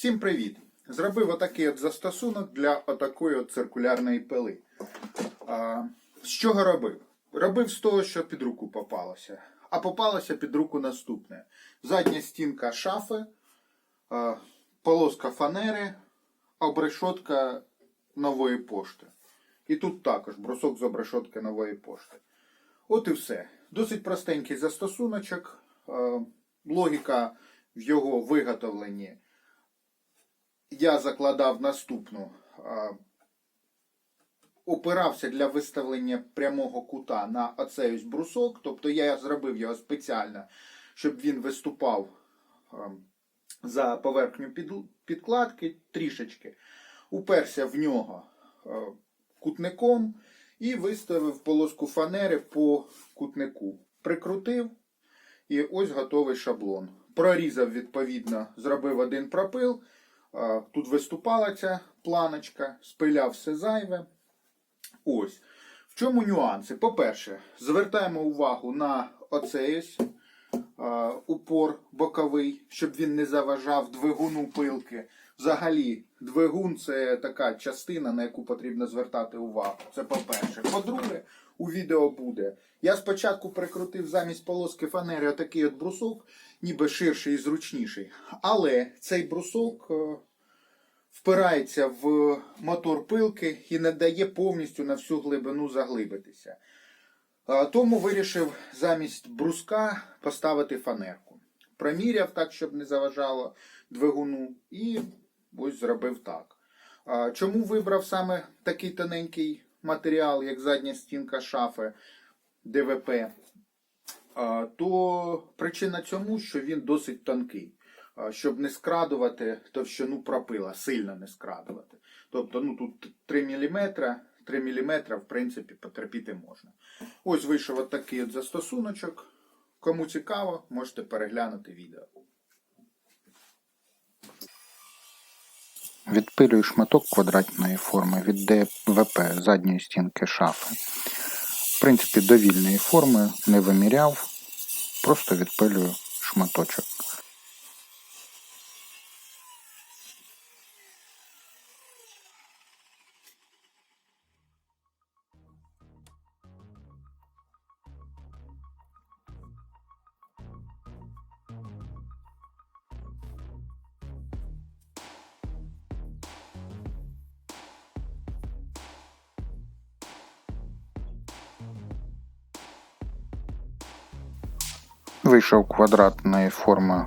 Всім привіт! Зробив отакий от застосунок для отакої от циркулярної пили. А, з чого робив? Робив з того, що під руку попалося. А попалося під руку наступне: задня стінка шафи, а, полоска фанери, обрешотка нової пошти. І тут також брусок з обрешотки нової пошти. От і все. Досить простенький застосуночок. Е, Логіка в його виготовленні. Я закладав наступну. Опирався для виставлення прямого кута на оцей ось брусок. Тобто я зробив його спеціально, щоб він виступав за поверхню підкладки трішечки. Уперся в нього кутником і виставив полоску фанери по кутнику. Прикрутив і ось готовий шаблон. Прорізав, відповідно, зробив один пропил. Тут виступала ця планочка, спиляв все зайве. Ось. В чому нюанси? По-перше, звертаємо увагу на оцей упор боковий, щоб він не заважав двигуну пилки. Взагалі, двигун це така частина, на яку потрібно звертати увагу. Це по-перше. По-друге, у відео буде. Я спочатку прикрутив замість полоски фанери отакий от брусок, ніби ширший і зручніший. Але цей брусок е, впирається в мотор пилки і не дає повністю на всю глибину заглибитися. Тому вирішив замість бруска поставити фанерку. Проміряв так, щоб не заважало двигуну, і ось зробив так. Чому вибрав саме такий тоненький матеріал, як задня стінка шафи ДВП? То причина цьому, що він досить тонкий. Щоб не скрадувати товщину пропила, сильно не скрадувати. Тобто, ну тут 3 мм, 3 мм, в принципі, потерпіти можна. Ось вийшов такий от застосуночок. Кому цікаво, можете переглянути відео. Відпилюю шматок квадратної форми від ДВП задньої стінки шафи. В принципі, довільної форми не виміряв, просто відпилюю шматочок. Вийшов квадратної форми.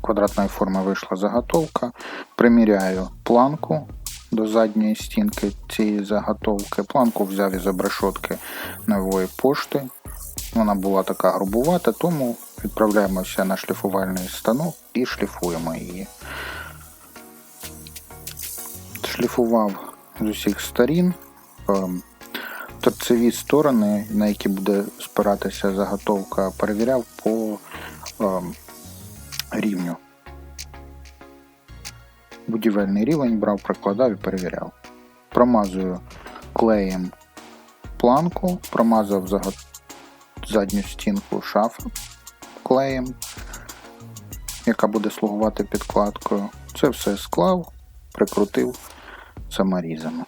Квадратної форми вийшла заготовка. Приміряю планку до задньої стінки цієї заготовки. Планку взяв із обрешотки нової пошти. Вона була така грубувата, тому відправляємося на шліфувальний станок і шліфуємо її. Шліфував з усіх сторін. Торцеві сторони, на які буде спиратися заготовка, перевіряв по ем, рівню. Будівельний рівень брав, прикладав і перевіряв. Промазую клеєм планку, промазав задню стінку шафи клеєм, яка буде слугувати підкладкою. Це все склав, прикрутив саморізами.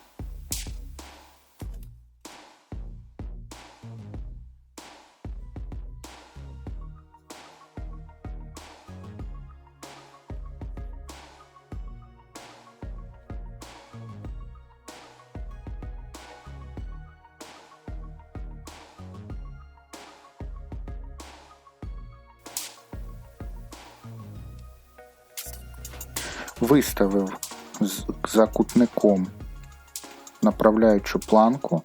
Виставив з- за кутником направляючу планку,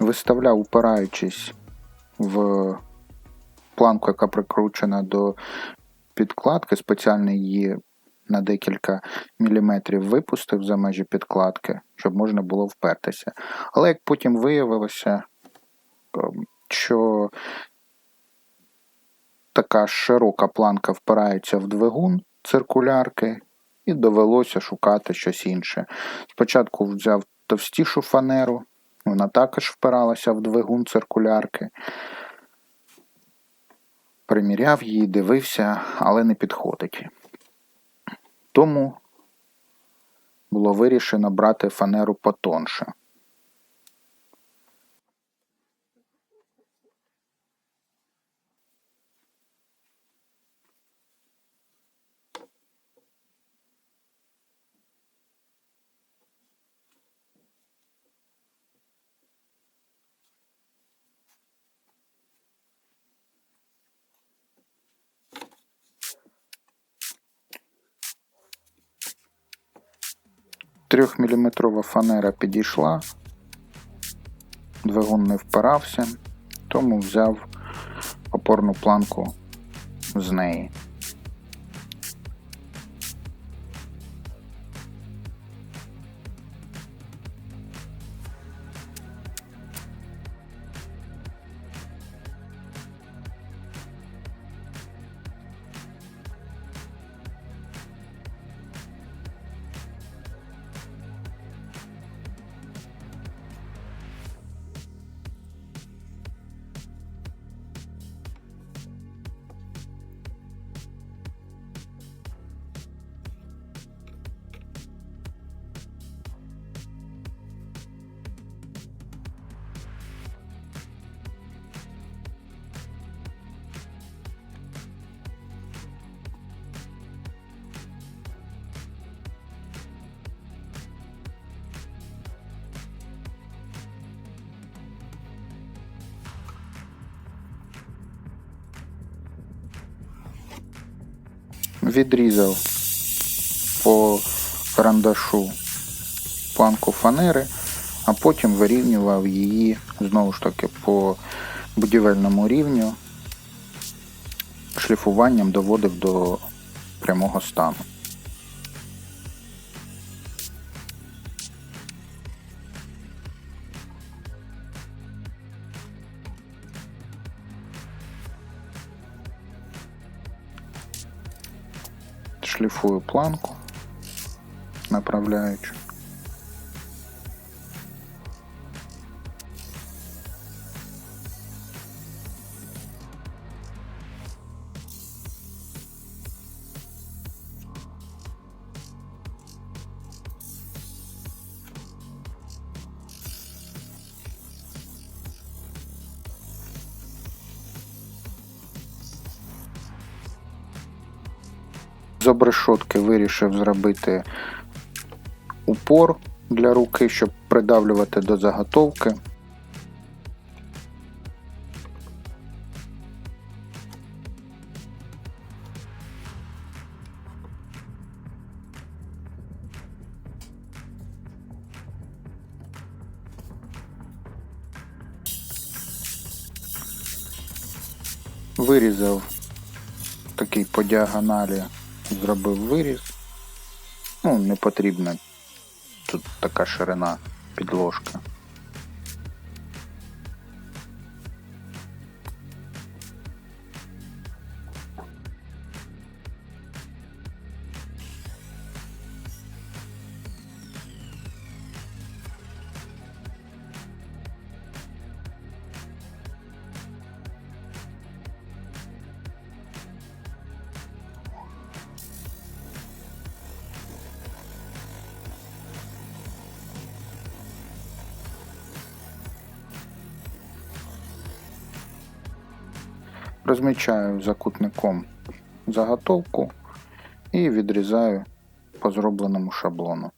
виставляв, упираючись в планку, яка прикручена до підкладки, спеціально її на декілька міліметрів випустив за межі підкладки, щоб можна було впертися. Але як потім виявилося, ем, що така широка планка впирається в двигун циркулярки, і довелося шукати щось інше. Спочатку взяв товстішу фанеру, вона також впиралася в двигун циркулярки. Приміряв її, дивився, але не підходить. Тому було вирішено брати фанеру потонше. Трьохміліметрова фанера підійшла, двигун не впирався, тому взяв опорну планку з неї. Відрізав по карандашу планку фанери, а потім вирівнював її знову ж таки по будівельному рівню, шліфуванням доводив до прямого стану. Шліфую планку, направляючи. З обрешотки вирішив зробити упор для руки, щоб придавлювати до заготовки. Вирізав такий по діагоналі зробив виріз. Ну, не потрібна тут така ширина підложка. Розмічаю закутником заготовку і відрізаю по зробленому шаблону.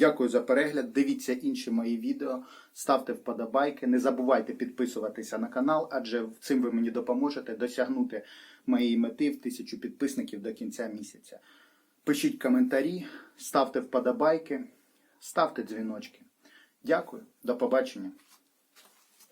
Дякую за перегляд. Дивіться інші мої відео, ставте вподобайки. Не забувайте підписуватися на канал, адже цим ви мені допоможете досягнути моєї мети в тисячу підписників до кінця місяця. Пишіть коментарі, ставте вподобайки, ставте дзвіночки. Дякую, до побачення.